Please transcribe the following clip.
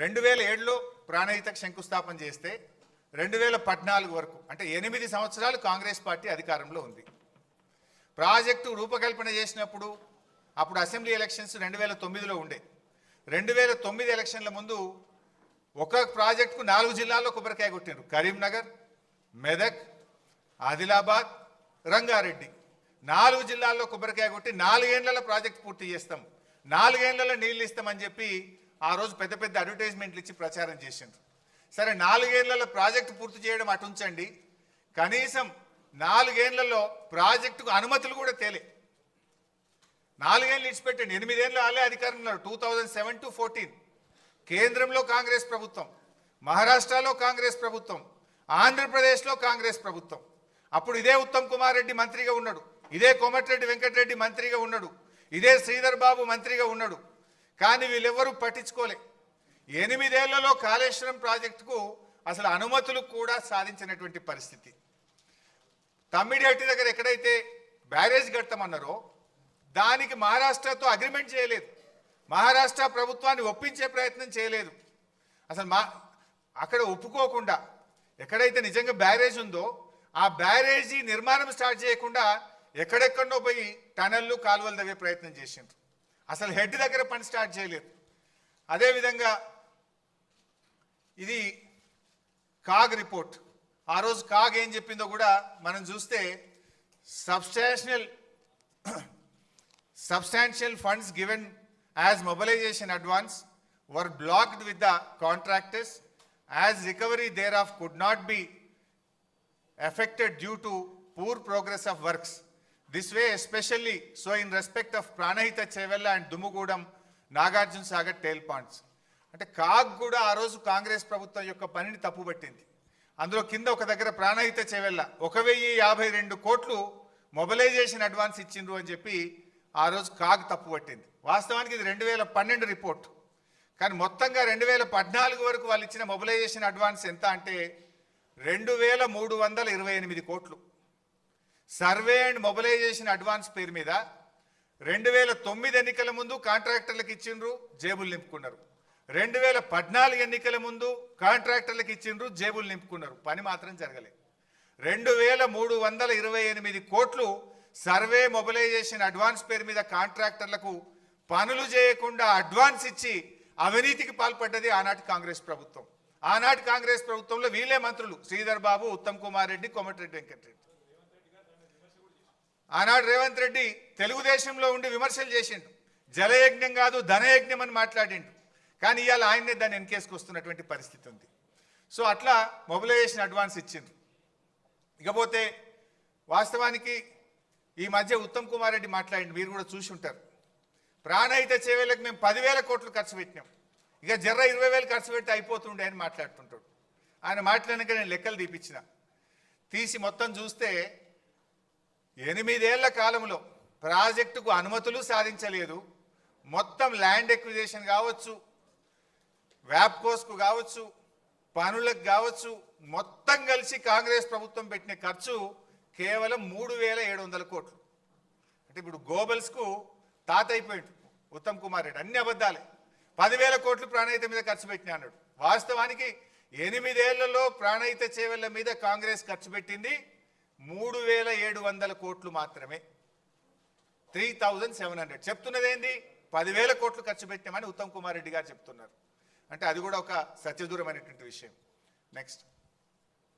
రెండు వేల ఏడులో ప్రాణహితకు శంకుస్థాపన చేస్తే రెండు వేల పద్నాలుగు వరకు అంటే ఎనిమిది సంవత్సరాలు కాంగ్రెస్ పార్టీ అధికారంలో ఉంది. ప్రాజెక్టు రూపకల్పన చేసినప్పుడు అప్పుడు అసెంబ్లీ ఎలక్షన్స్ రెండు వేల తొమ్మిదిలో ఉండే. రెండు వేల తొమ్మిది ఎలక్షన్ల ముందు ఒక ప్రాజెక్టుకు నాలుగు జిల్లాల్లో కొబ్బరికాయ కొట్టినారు కరీంనగర్ మెదక్ ఆదిలాబాద్ రంగారెడ్డి. నాలుగు జిల్లాల్లో కొబ్బరికాయ కొట్టి నాలుగేళ్ళలో ప్రాజెక్ట్ పూర్తి చేస్తాం. నాలుగేళ్ళలో నీళ్ళు ఇస్తామని చెప్పి ఆ రోజు పెద్ద పెద్ద అడ్వర్టైజ్మెంట్లు ఇచ్చి ప్రచారం చేసిండ్రు. సరే నాలుగేళ్ళలో ప్రాజెక్టు పూర్తి చేయడం అటుంచండి కనీసం నాలుగేళ్ళలో ప్రాజెక్టుకు అనుమతులు కూడా తేలే. నాలుగేళ్ళు ఇచ్చిపెట్టండి. ఎనిమిదేళ్ళు వాళ్ళే అధికారంలో ఉన్నారు. Two thousand seven to fourteen కేంద్రంలో కాంగ్రెస్ ప్రభుత్వం మహారాష్ట్రలో కాంగ్రెస్ ప్రభుత్వం ఆంధ్రప్రదేశ్లో కాంగ్రెస్ ప్రభుత్వం. అప్పుడు ఇదే ఉత్తమ్ కుమార్ రెడ్డి మంత్రిగా ఉన్నాడు. ఇదే కోమటిరెడ్డి వెంకటరెడ్డి మంత్రిగా ఉన్నాడు. ఇదే శ్రీధర్ బాబు మంత్రిగా ఉన్నాడు. కానీ వీళ్ళెవ్వరూ పట్టించుకోలే. ఎనిమిదేళ్ళలో కాళేశ్వరం ప్రాజెక్టుకు అసలు అనుమతులు కూడా సాధించినటువంటి పరిస్థితి. తమ్మిడిహట్టి దగ్గర ఎక్కడైతే బ్యారేజ్ కడతామన్నారో దానికి మహారాష్ట్రతో అగ్రిమెంట్ చేయలేదు. మహారాష్ట్ర ప్రభుత్వాన్ని ఒప్పించే ప్రయత్నం చేయలేదు. అసలు మా అక్కడ ఒప్పుకోకుండా ఎక్కడైతే నిజంగా బ్యారేజ్ ఉందో ఆ బ్యారేజీ నిర్మాణం స్టార్ట్ చేయకుండా ఎక్కడెక్కడో పోయి టనళ్ళు కాలువలు తవ్వే ప్రయత్నం చేసిండ్రు. అసలు హెడ్ దగ్గర పని స్టార్ట్ చేయలేదు. అదేవిధంగా ఇది కాగ్ రిపోర్ట్. ఆ రోజు కాగ్ ఏం చెప్పిందో కూడా మనం చూస్తే substantial substantial funds given as mobilization advance were blocked with the contractors as recovery thereof could not be affected due to poor progress of works this way especially so in respect of Pranahita Chevella and Dummugudem Nagarjuna Sagar tail ponds అంటే CAG కూడా ఆ రోజు కాంగ్రెస్ ప్రభుత్వం యొక్క పనిని తప్పుపట్టింది అందులో కింద ఒక దగ్గర ప్రాణహిత చెవెల్ల ఒక వెయ్యి యాభై రెండు కోట్లు మొబిలైజేషన్ అడ్వాన్స్ ఇచ్చిండ్రు అని చెప్పి ఆ రోజు కాగ్ తప్పుపట్టింది వాస్తవానికి ఇది రెండు వేల పన్నెండు రిపోర్ట్ కానీ మొత్తంగా రెండు వేల పద్నాలుగు వరకు వాళ్ళు ఇచ్చిన మొబిలైజేషన్ అడ్వాన్స్ ఎంత అంటే రెండు వేల మూడు వందల ఇరవై ఎనిమిది కోట్లు సర్వే అండ్ మొబిలైజేషన్ అడ్వాన్స్ పేరు మీద రెండు వేల తొమ్మిది ఎన్నికల ముందు కాంట్రాక్టర్లకు ఇచ్చిండ్రు జేబులు నింపుకున్నారు. రెండు వేల పద్నాలుగు ఎన్నికల ముందు కాంట్రాక్టర్లకు ఇచ్చిండ్రు జేబులు నింపుకున్నారు. పని మాత్రం జరగలేదు. రెండు వేల మూడు వందల ఇరవై ఎనిమిది కోట్లు సర్వే మొబిలైజేషన్ అడ్వాన్స్ పేరు మీద కాంట్రాక్టర్లకు పనులు చేయకుండా అడ్వాన్స్ ఇచ్చి అవినీతికి పాల్పడ్డది ఆనాటి కాంగ్రెస్ ప్రభుత్వం. ఆనాటి కాంగ్రెస్ ప్రభుత్వంలో వీళ్ళే మంత్రులు. శ్రీధర్ బాబు ఉత్తమ్ కుమార్ రెడ్డి కోమటిరెడ్డి వెంకటరెడ్డి. ఆనాడు రేవంత్ రెడ్డి తెలుగుదేశంలో ఉండి విమర్శలు చేసిండు. జలయజ్ఞం కాదు ధనయజ్ఞం అని మాట్లాడిండు. కానీ ఇవాళ ఆయన్నే దాన్ని వెనకేసుకొస్తున్నటువంటి పరిస్థితి ఉంది. సో అట్లా మొబిలైజేషన్ అడ్వాన్స్ ఇచ్చింది ఇకపోతే వాస్తవానికి ఈ మధ్య ఉత్తమ్ కుమార్ రెడ్డి మాట్లాడిండు. మీరు కూడా చూసి ఉంటారు. ప్రాణహిత చేవేలకు మేము పదివేల కోట్లు ఖర్చు పెట్టినాం. ఇక జర్ర ఇరవై వేలు ఖర్చు పెట్టి అయిపోతుండే అని మాట్లాడుతుంటాడు. ఆయన మాట్లాడినాక నేను లెక్కలు తీపిచ్చిన. తీసి మొత్తం చూస్తే ఎనిమిదేళ్ళ కాలంలో ప్రాజెక్టుకు అనుమతులు సాధించలేదు. మొత్తం ల్యాండ్ ఎక్విజేషన్ కావచ్చు వ్యాప్కోస్కు కావచ్చు పనులకు కావచ్చు మొత్తం కలిసి కాంగ్రెస్ ప్రభుత్వం పెట్టిన ఖర్చు కేవలం మూడు వేల ఏడు వందల కోట్లు. అంటే ఇప్పుడు గోబల్స్కు తాత అయిపోయిండు ఉత్తమ్ కుమార్ రెడ్డి అన్ని అబద్ధాలే. పదివేల కోట్లు ప్రాణహిత మీద ఖర్చు పెట్టినా అన్నాడు. వాస్తవానికి ఎనిమిదేళ్ళలో ప్రాణహిత చేవెళ్ళ మీద కాంగ్రెస్ ఖర్చు పెట్టింది మూడు వేల ఏడు వందల కోట్లు మాత్రమే. Three thousand seven hundred. చెప్తున్నది ఏంది? పదివేల కోట్లు ఖర్చు పెట్టామని ఉత్తమ్ కుమార్ రెడ్డి గారు చెప్తున్నారు. అంటే అది కూడా ఒక సత్యదూరమైనటువంటి విషయం. నెక్స్ట్.